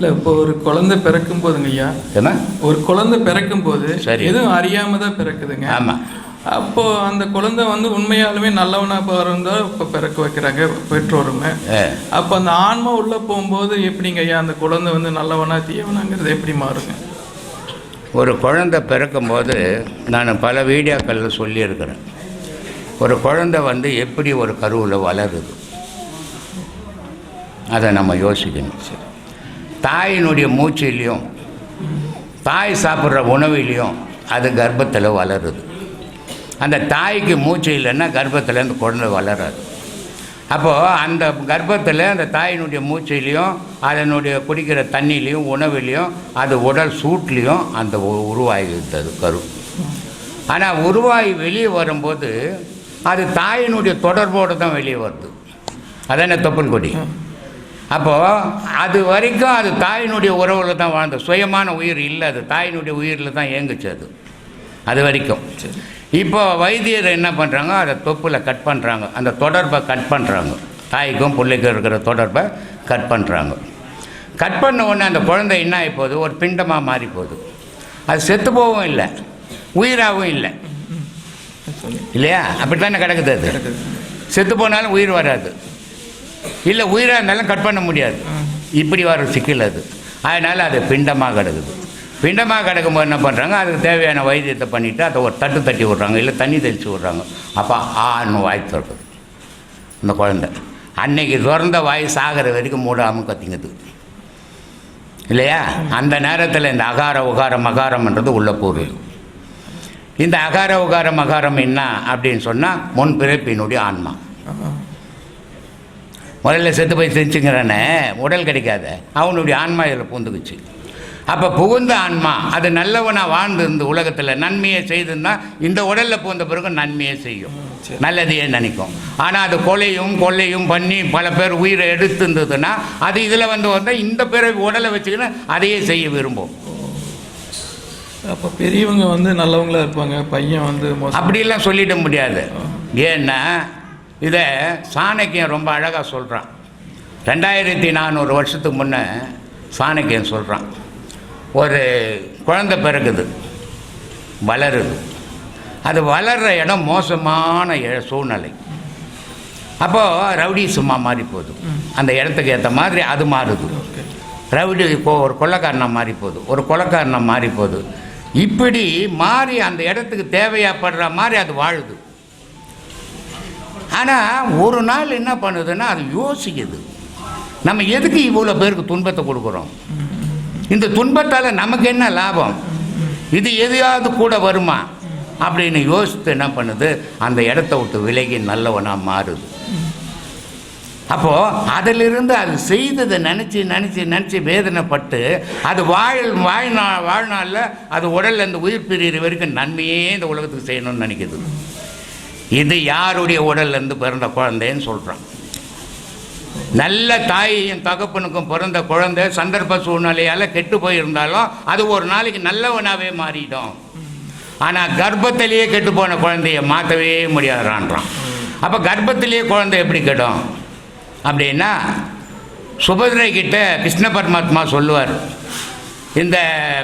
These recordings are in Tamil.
இல்ல இப்போ ஒரு குழந்தை பிறக்கும் போதுங்க ஐயா. ஏமா ஒரு குழந்தை பிறக்கும் போது சரி. எதுவும் அறியாம தான் பிறக்குதுங்க. ஆமா. அப்போ அந்த குழந்தை வந்து உண்மையாலுமே நல்லவனா பிறந்தா இப்போ பிறக்க வைக்கிறாங்க பெற்றோருங்க. ஏ, அப்போ அந்த ஆன்மா உள்ள போகும்போது எப்படிங்க ஐயா அந்த குழந்தை வந்து நல்லவனா தீயவனாங்கிறது எப்படி மாறுங்க? ஒரு குழந்தை பிறக்கும்போது நான் பல வீடியோக்களில் சொல்லியிருக்கிறேன். ஒரு குழந்தை வந்து எப்படி ஒரு கருவில் வளருது? அதை நம்ம யோசிக்கணும். தாயினுடைய மூச்சிலையும் தாய் சாப்பிட்ற உணவிலையும் அது கர்ப்பத்தில் வளருது. அந்த தாய்க்கு மூச்சு இல்லைன்னா கர்ப்பத்தில் அந்த குழந்தை வளராது. அப்போது அந்த கர்ப்பத்தில் அந்த தாயினுடைய மூச்சிலையும் அதனுடைய குடிக்கிற தண்ணிலையும் உணவுலையும் அது உடல் சூட்லேயும் அந்த உ- உருவாகிவிட்டது கரு. ஆனால் உருவாகி வெளியே வரும்போது அது தாயினுடைய தொடர்போடு தான் வெளியே வருது. அதானே தொப்பன் கொடி? அப்போது அது வரைக்கும் அது தாயினுடைய உறவில் தான் வாழ்ந்த சுயமான உயிர் இல்லை அது. தாயினுடைய உயிரில் தான் இயங்குச்சு அது. அது வரைக்கும். இப்போ வைத்தியர் என்ன பண்ணுறாங்க அதை தொப்பில் கட் பண்ணுறாங்க அந்த தொடர்பை கட் பண்ணுறாங்க தாய்க்கும் பிள்ளைக்கும் இருக்கிற தொடர்பை கட் பண்ணுறாங்க கட் பண்ண உடனே அந்த குழந்தை என்ன ஆகி போகுது ஒரு பிண்டமாக மாறி போகுது அது செத்து போகவும் இல்லை. உயிராகவும் இல்லை. இல்லையா? அப்படி தானே கிடக்குது அது. செத்து போனாலும் உயிர் வராது. இல்லை உயிராக இருந்தாலும் கட் பண்ண முடியாது. இப்படி வர சிக்கல் அது. அதனால் அது பிண்டமாக கிடக்குது. பிண்டமாக கிடக்கும்போது என்ன பண்ணுறாங்க அதுக்கு தேவையான வைத்தியத்தை பண்ணிவிட்டு அதை ஒரு தட்டு தட்டி விட்றாங்க. இல்லை தண்ணி தெளித்து விட்றாங்க. அப்போ ஆன்னு வாய் திறக்குது. இந்த குழந்த. அன்னைக்கு திறந்த வாய் சாகிற வரைக்கும் மூடாமல் கத்திங்குது. இல்லையா? அந்த நேரத்தில் இந்த அகார உகார மகாரம்ன்றது உள்ள போகுது. இந்த அகார உகார மகாரம் என்ன அப்படின்னு சொன்னால் முன் பிறப்பினுடைய ஆன்மா. முதல்ல செத்து போய் செஞ்சுங்கிறானே உடல் கிடைக்காத. அவனுடைய ஆன்மா இதில் பூந்துக்குச்சு. அப்போ புகுந்த ஆன்மா அது நல்லவனா வாழ்ந்து இந்த உலகத்தில் நன்மையை செய்திருந்தா இந்த உடலில் பூந்த பிறகு நன்மையை செய்யும். நல்லதையே நினைக்கும். ஆனால் அது கொலையும் கொள்ளையும் பண்ணி பல பேர் உயிரை எடுத்து இருந்ததுன்னா அது இதில் வந்து வந்தால் இந்த பிறகு உடலை வச்சுக்கின்னு அதையே செய்ய விரும்பும். அப்போ பெரியவங்க வந்து நல்லவங்களா இருப்பாங்க பையன் வந்து அப்படிலாம் சொல்லிட முடியாது. ஏன்னா இதை சாணக்கியம் ரொம்ப அழகாக சொல்கிறான் ரெண்டாயிரத்தி நானூறு வருஷத்துக்கு முன்னே சாணக்கியம் சொல்கிறான் ஒரு குழந்தை பிறகுது வளருது. அது வளர்கிற இடம் மோசமான சூழ்நிலை. அப்போது ரவுடி சும்மா மாறி போகுது. அந்த இடத்துக்கு ஏற்ற மாதிரி அது மாறுது. ரவுடி இப்போ ஒரு கொள்ளக்காரனாக மாறி போகுது. ஒரு கொள்ளக்காரனாக மாறி போகுது. இப்படி மாறி அந்த இடத்துக்கு தேவையாப்படுற மாதிரி அது வாழுது. ஆனால் ஒரு நாள் என்ன பண்ணுதுன்னா அது யோசிக்குது. நம்ம எதுக்கு இவ்வளோ பேருக்கு துன்பத்தை கொடுக்குறோம்? இந்த துன்பத்தால் நமக்கு என்ன லாபம்? இது எதையாவது கூட வருமா? அப்படின்னு யோசித்து என்ன பண்ணுது? அந்த இடத்த விட்டு விலகி நல்லவனாக மாறுது. அப்போது அதிலிருந்து அது செய்ததை நினச்சி நினச்சி நினச்சி வேதனைப்பட்டு அது வாழ் வாழ்நாள் வாழ்நாளில் அது உடலில் அந்த உயிர் பிரிகிற வரைக்கும் நன்மையே இந்த உலகத்துக்கு செய்யணும்னு நினைக்கிது. இது யாருடைய உடல்லேருந்து பிறந்த குழந்தைன்னு சொல்கிறான் நல்ல தாயையும் தகப்பனுக்கும் பிறந்த குழந்தை சந்தர்ப்ப சூழ்நிலையால் கெட்டு போயிருந்தாலும் அது ஒரு நாளைக்கு நல்லவனாகவே மாறிடும். ஆனால் கர்ப்பத்திலேயே கெட்டு போன குழந்தைய மாற்றவே முடியாதுறான்றான் அப்போ கர்ப்பத்திலேயே குழந்தை எப்படி கெடும்? அப்படின்னா சுபதிரை கிட்ட கிருஷ்ண பரமாத்மா சொல்லுவார். இந்த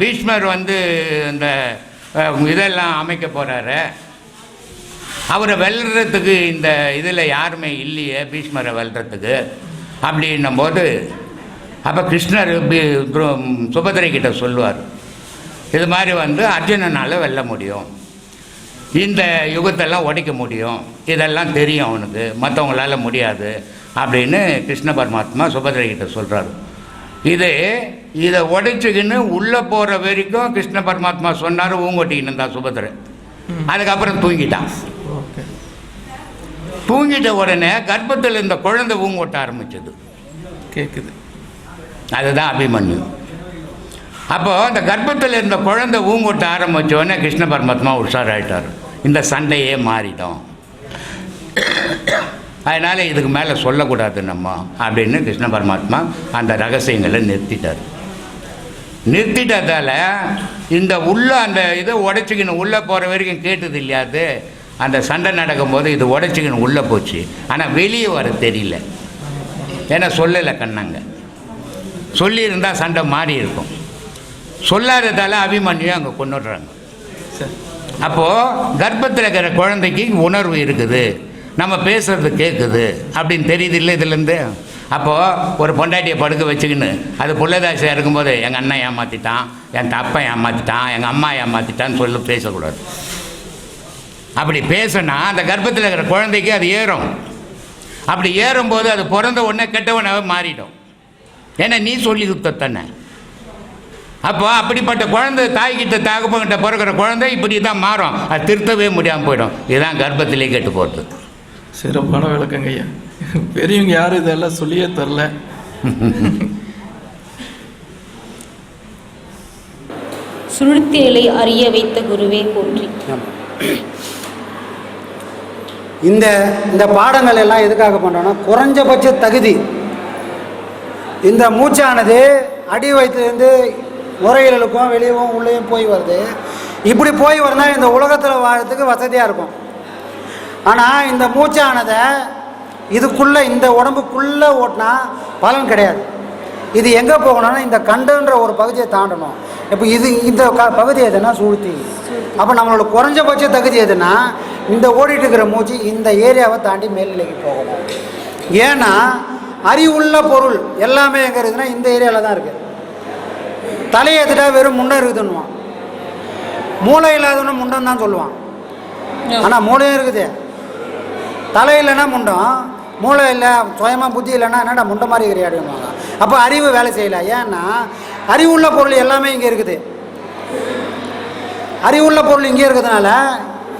பீஷ்மர் வந்து இந்த இதெல்லாம் அமைக்க போகிறாரு அவரை வெல்றதுக்கு இந்த இதில் யாருமே இல்லையே பீஷ்மரை வெல்றதுக்கு அப்படின்னும் போது அப்போ கிருஷ்ணர் பி- துரோ- சுபத்திரை கிட்ட சொல்லுவார் இது மாதிரி வந்து அர்ஜுனனால் வெல்ல முடியும் இந்த யுகத்தெல்லாம் உடைக்க முடியும் இதெல்லாம் தெரியும் அவனுக்கு மற்றவங்களால முடியாது அப்படின்னு கிருஷ்ண பரமாத்மா சுபத்திரை கிட்ட சொல்கிறாரு இது இதை உடைச்சிக்கின்னு உள்ளே போகிற வரைக்கும் கிருஷ்ண பரமாத்மா சொன்னார் ஊங்கொட்டிக்கின்னு இருந்தா சுபத்திரை அதுக்கப்புறம் தூங்கிட்டான். ஓகே. தூங்கிட்ட உடனே கர்ப்பத்தில் இந்த குழந்தை ஊங்கொட்ட ஆரம்பிச்சது. கேட்குது அதுதான் அபிமன்யு. அப்போது அந்த கர்ப்பத்தில் இருந்த குழந்தை ஊங்கொட்ட ஆரம்பிச்ச உடனே கிருஷ்ண பரமாத்மா உஷாராயிட்டார். இந்த சண்டையே மாறிடும். அதனால் இதுக்கு மேலே சொல்லக்கூடாது நம்ம அப்படின்னு கிருஷ்ண பரமாத்மா அந்த ரகசியங்களை நிறுத்திட்டார். நிறுத்திட்டதால இந்த உள்ள அந்த இதை உடச்சிக்கணும் உள்ளே போகிற வரைக்கும் கேட்டது இல்லையா அது? அந்த சண்டை நடக்கும்போது இது உடச்சிக்கணும் உள்ளே போச்சு. ஆனால் வெளியே வர தெரியல. ஏன்னா சொல்லலை கண்ணாங்க. சொல்லியிருந்தா சண்டை மாறி இருக்கும். சொல்லாததால அபிமன்யும் அங்கே கொண்டுடுறாங்க அப்போது கர்ப்பத்தில் இருக்கிற குழந்தைக்கு உணர்வு இருக்குது. நம்ம பேசுறது கேட்குது அப்படின்னு தெரியுது இல்லை இதுலேருந்து? அப்போது ஒரு பொண்டாட்டியை படுக்க வச்சுக்கின்னு அது புள்ளதாசியாக இருக்கும்போது எங்கள் அண்ணன் ஏமாற்றிட்டான் என் தப்பன் ஏமாற்றிட்டான் எங்கள் அம்மா ஏமாற்றிட்டான்னு சொல்லி பேசக்கூடாது. அப்படி பேசினா அந்த கர்ப்பத்தில் இருக்கிற குழந்தைக்கு அது ஏறும். அப்படி ஏறும்போது அது பிறந்த உடனே கெட்டவனாக மாறிடும். ஏன்னா நீ சொல்லி கொடுத்தத்தானே அப்போ அப்படிப்பட்ட குழந்தை தாய்கிட்ட தகப்பங்கிட்ட பிறக்கிற குழந்தை இப்படி தான் மாறும். அது திருத்தவே முடியாமல் போயிடும். இதுதான் கர்ப்பத்திலே கெட்டு போகிறது சிறப்பான விளக்கங்க ஐயா. பெரியவங்க யாரும் இதெல்லாம் சொல்லியே தரல. சுருத்திகளை அறிய வைத்த குருவே போற்றி. இந்த இந்த பாடங்கள் எல்லாம் எதுக்காக பண்ணுறோன்னா குறைஞ்சபட்ச தகுதி. இந்த மூச்சானது அடி வயிற்றுலேருந்து உரையிலுக்கும் வெளியவும் உள்ளேயும் போய் வருது. இப்படி போய் வரனா இந்த உலகத்தில் வாழறதுக்கு வசதியாக இருக்கும். ஆனால் இந்த மூச்சானதை இதுக்குள்ளே இந்த உடம்புக்குள்ளே ஓட்டினா பலன் கிடையாது. இது எங்கே போகணும்னா இந்த கண்டுன்ற ஒரு பகுதியை தாண்டணும். இப்போ இது இந்த க பகுதி எதுனா சூழ்த்தி. அப்போ நம்மளோட குறைஞ்சபட்ச தகுதி எதுனா இந்த ஓடிட்டு இருக்கிற மூச்சு இந்த ஏரியாவை தாண்டி மேல்நிலைக்கு போகணும் ஏன்னா அறிவுள்ள பொருள் எல்லாமே எங்கே இருக்குதுன்னா இந்த ஏரியாவில் தான் இருக்குது தலையேத்துட்டா வெறும் முண்டை இருக்குதுன்னுவான். மூளை இல்லாதவன முண்டம் தான் சொல்லுவான். ஆனால் மூளையும் இருக்குது. தலை இல்லைன்னா முண்டம் மூளை இல்லை சுயமாக புத்தி இல்லைன்னா என்னடா முண்டை மாதிரி இருக்கிறியாடுவாங்க அப்போ அறிவு வேலை செய்யல. ஏன்னா அறிவுள்ள பொருள் எல்லாமே இங்கே இருக்குது. அறிவுள்ள பொருள் இங்கே இருக்கிறதுனால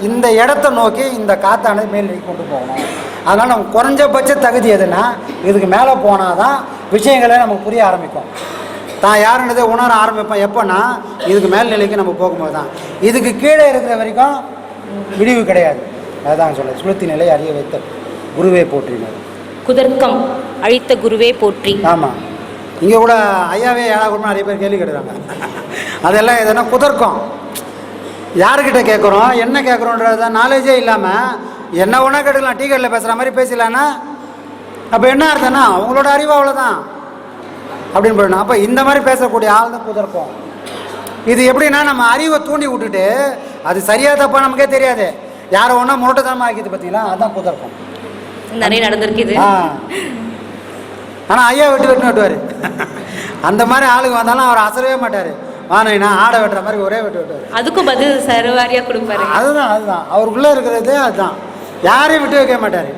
இந்த இடத்த நோக்கி இந்த காத்தானது மேல் கொண்டு போகணும். அதனால் நம்ம குறைஞ்சபட்ச தகுதி எதுனா இதுக்கு மேலே போனால் தான் விஷயங்களே நமக்கு புரிய ஆரம்பிக்கும். தான் யாருன்றதை உணர ஆரம்பிப்போம். எப்போன்னா இதுக்கு மேல்நிலைக்கு நம்ம போகும்போது தான். இதுக்கு கீழே இருக்கிற வரைக்கும் விடிவு கிடையாது. அதுதான் சொல்ல சுளுத்தி நிலை அறிய வைத்த குருவே போற்றினார் குதர்க்கம் அழித்த குருவே போற்றி. ஆமாம் இங்கே கூட ஐயாவே ஏழா கூட நிறைய பேர் கேள்வி கேட்குறாங்க அதெல்லாம் எதுனா குதர்க்கம். யாருக்கிட்ட கேட்குறோம் என்ன கேட்குறோன்றது நாலேஜே இல்லாமல் என்ன ஒன்றா கேட்டுக்கலாம். டீ கடையில் பேசுகிற மாதிரி பேசலான்னா அப்போ என்ன அர்த்தம்னா அவங்களோட அறிவு அவ்வளோதான் அப்படின்னு போயிடணும். அப்போ இந்த மாதிரி பேசக்கூடிய ஆள் தான் குதர்க்கம் இது எப்படின்னா நம்ம அறிவை தூண்டி விட்டுட்டு அது சரியா தப்பா நமக்கே தெரியாது. யாரை ஒன்றா முரட்டத்தனமாக ஆக்கிது பார்த்தீங்களா அதுதான் குதர்க்கம் நிறைய நடந்திருக்குது ஆ. ஆனால் ஐயா வெட்டு வெட்டு வெட்டுவார் அந்த மாதிரி ஆளுங்க வந்தாலும் அவர் அசரவே மாட்டார். வானேண்ணா ஆடை வெட்டுற மாதிரி ஒரே வெட்டு வெட்டுவார். அதுக்கும் பதில் சரவாரியா கொடுப்பாரு. அதுதான் அதுதான். அவருக்குள்ளே இருக்கிறதே அதுதான். யாரையும் விட்டு வைக்க மாட்டார்.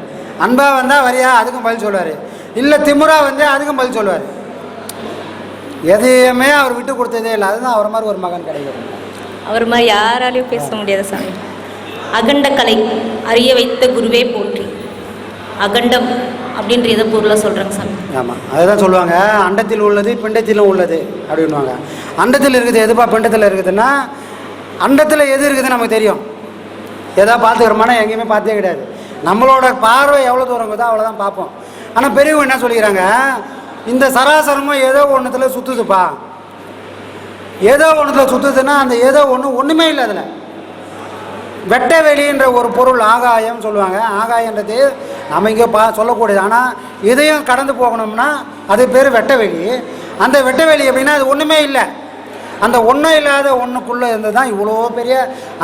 அன்பா வந்தால் வரியா அதுக்கும் பதில் சொல்லுவார். இல்லை திமுறா வந்து அதுக்கும் பதில் சொல்லுவார். எதையுமே அவர் விட்டு கொடுத்ததே இல்லை. அதுதான் அவர் மாதிரி ஒரு மகன் கிடைக்கிறது அவர் மாதிரி யாராலையும் பேச முடியாது சாமி. அகண்ட கலை அறிய வைத்த குருவே போற்றி. அகண்டம் அப்படின்ற எதை பொருளாக சொல்கிறாங்க சாமி. ஆமாம் அதுதான் சொல்லுவாங்க. அண்டத்தில் உள்ளது பிண்டத்திலும் உள்ளது அப்படின்வாங்க அண்டத்தில் இருக்குது எதுப்பா? பிண்டத்தில் இருக்குதுன்னா அண்டத்தில் எது இருக்குதுன்னு நமக்கு தெரியும். எதா பார்த்துக்கிறோமானா எங்கேயுமே பார்த்தே கிடையாது. நம்மளோட பார்வை எவ்வளோ தூரம் இருக்குதோ அவ்வளோதான் பார்ப்போம். ஆனால் பெரியவங்க என்ன சொல்லிக்கிறாங்க? இந்த சராசரமும் ஏதோ ஒன்றுத்தில் சுற்றுதுப்பா ஏதோ ஒன்றுத்தில் சுற்றுதுன்னா அந்த ஏதோ ஒன்று ஒன்றுமே இல்லை அதில். வெட்ட வெளின்ற ஒரு பொருள் ஆகாயம் சொல்லுவாங்க. ஆகாயன்றது நம்ம இங்கே பா சொல்லக்கூடியது. ஆனால் இதையும் கடந்து போகணும்னா அது பேர் வெட்ட வெளி அந்த வெட்ட வெளி எப்படின்னா அது ஒன்றுமே இல்லை. அந்த ஒன்றும் இல்லாத ஒன்றுக்குள்ளே இருந்து தான் இவ்வளோ பெரிய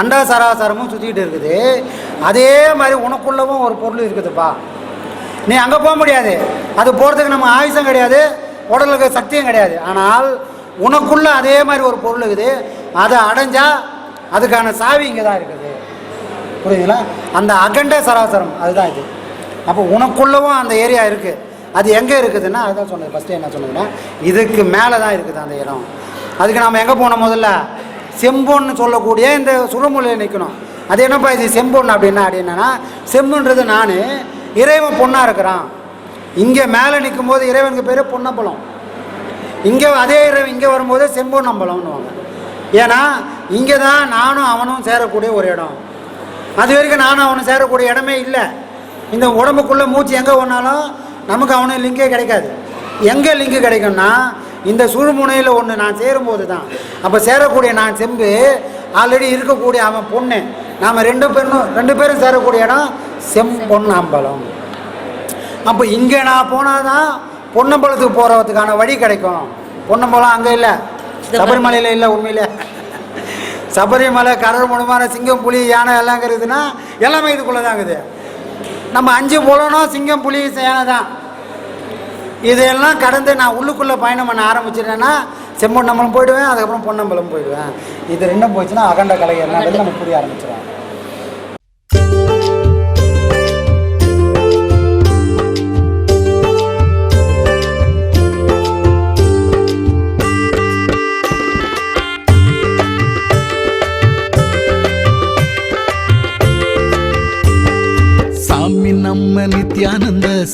அண்டா சராசரமும் சுற்றிக்கிட்டு இருக்குது. அதே மாதிரி உனக்குள்ளவும் ஒரு பொருள் இருக்குதுப்பா. நீ அங்கே போக முடியாது. அது போகிறதுக்கு நம்ம ஆயுசம் கிடையாது. உடலுக்கு சக்தியும் கிடையாது. ஆனால் உனக்குள்ளே அதே மாதிரி ஒரு பொருள் இருக்குது. அதை அடைஞ்சால் அதுக்கான சாவி இங்கே தான் இருக்குது. புரியுதுங்களா? அந்த அகண்ட சராசரம் அதுதான் இது. அப்போ உனக்குள்ளவும் அந்த ஏரியா இருக்குது அது எங்கே இருக்குதுன்னா அதுதான் சொன்னது. ஃபஸ்ட்டு என்ன சொன்னதுன்னா இதுக்கு மேலே தான் இருக்குது அந்த இடம். அதுக்கு நாம் எங்கே போனோம் முதல்ல? செம்பொன்னு சொல்லக்கூடிய இந்த சுடுமொழியில் நிற்கணும். அது என்னப்பா இது செம்பொன்னு அப்படின்னா அப்படின்னா செம்புன்றது நான் இறைவன் பொண்ணாக இருக்கிறான். இங்கே மேலே நிற்கும் போது இறைவனுக்கு பேர் பொன்னம்பலம். இங்கே அதே இறைவன் இங்கே வரும்போது செம்பொன்னம்பலம்னுவாங்க. ஏன்னா இங்கே தான் நானும் அவனும் சேரக்கூடிய ஒரு இடம். அது வரைக்கும் நானும் அவனும் சேரக்கூடிய இடமே இல்லை. இந்த உடம்புக்குள்ளே மூச்சு எங்கே ஒன்றாலும் நமக்கு அவனுக்கு லிங்கே கிடைக்காது. எங்கே லிங்கு கிடைக்கும்னா இந்த சுழுமுனையில் ஒன்று நான் சேரும்போது தான் அப்போ சேரக்கூடிய நான் செம்பு ஆல்ரெடி இருக்கக்கூடிய அவன் பொண்ணு. நாம் ரெண்டு பேரும் ரெண்டு பேரும் சேரக்கூடிய இடம் செம்பொன் அம்பலம் அப்போ இங்கே நான் போனால் தான் பொன்னம்பலத்துக்கு போகிறதுக்கான வழி கிடைக்கும். பொன்னம்பலம் அங்கே இல்லை. சபரிமலையில் இல்லை உண்மையிலே. சபரிமலை கடல் மூலமான சிங்கம் புலி யானை எல்லாம் இருக்குதுன்னா எல்லாமே இதுக்குள்ளே தான் இருக்குது. நம்ம அஞ்சு புலனும் சிங்கம் புலி யானை தான். இதையெல்லாம் கடந்து நான் உள்ளுக்குள்ளே பயணம் பண்ண ஆரம்பிச்சிட்டேன்னா செம்பொன்னம்பலம் போயிடுவேன் அதுக்கப்புறம் பொன்னம்பலம் போயிடுவேன். இது ரெண்டும் போச்சுன்னா அகண்ட கலை என்னன்றது நம்ம புரிய ஆரம்பிச்சிடுவேன்